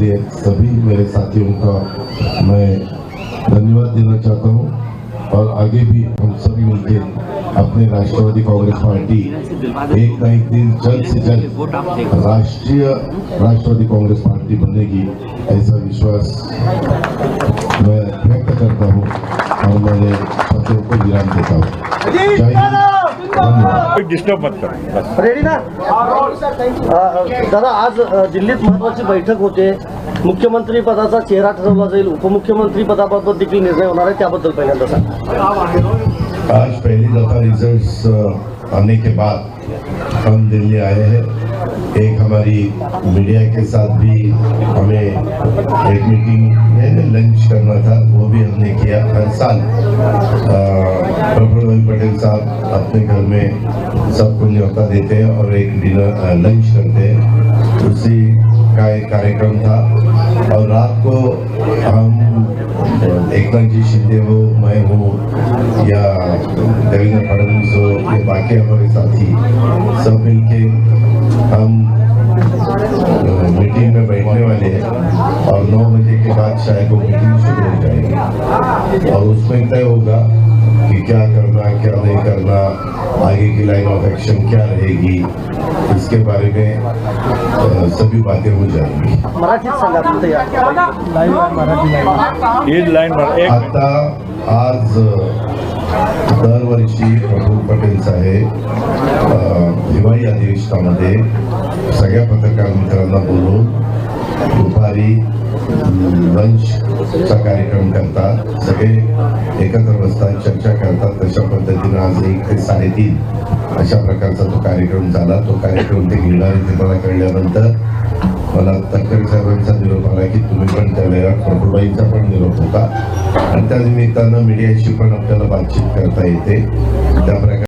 लिए सभी मेरे साथियों का मैं धन्यवाद देना चाहता हूँ और आगे भी हम सभी मिलके अपने राष्ट्रवादी कांग्रेस पार्टी एक ना एक दिन जल्द से जल्द राष्ट्रीय राष्ट्रवादी कांग्रेस पार्टी बनेगी, ऐसा विश्वास मैं व्यक्त करता हूँ और मेरे शब्दों को विराम देता हूँ। धन्यवाद डिस्टर्ब मत करो रेडी ना? दादा आज दिल्लीत महत्वाची बैठक होते. मुख्यमंत्री पदाचा चेहरा ठरवला जाईल. उपमुख्यमंत्री पदाबाबत देखील निर्णय होणार आहे. त्याबद्दल पहिल्यांदा सांग. आज पहली दफ़ा रिजल्ट्स आने के बाद हम दिल्ली आए हैं. एक हमारी मीडिया के साथ भी हमें एक मीटिंग में लंच करना था वो भी हमने किया. हर साल साहब अपने घर में सबको न्योता देते हैं और एक डिनर लंच करते हैं। उसी का एक कार्यक्रम था। और रात को हम एक नाथ जी शिंदे हो मैं हूँ, या देवेंद्र फडणवीस हो, या बाकी हमारे साथी, सब मिलके हम मीटिंग में बैठने वाले हैं। और नौ बजे के बाद शायद वो मीटिंग शुरू हो जाएगी। और उसमें तय होगा कि क्या करना क्या नहीं करना आगे की लाइन ऑफ एक्शन क्या रहेगी इसके बारे में सभी बातें हो जाएंगी। आता आज दरवर्षी प्रफुल्ल पटेल साहेब हिवाळी अधिवेशनामध्ये सगळ्या पत्रकार मित्रांना बोलून दुपारी लंचचा कार्यक्रम करतात. सगळे एकत्र बसतात चर्चा करतात. तशा पद्धतीनं आज एक ते साडेतीन अशा प्रकारचा तो कार्यक्रम झाला. तो कार्यक्रम ते घेणार ते मला कळल्यानंतर मला तटकरे साहेबांचा निरोप आला की तुम्ही पण त्यावेळेला प्रभुबाईंचा पण निरोप होता. आणि त्या निमित्तानं मीडियाशी पण आपल्याला बातचीत करता येते. त्या प्रकारे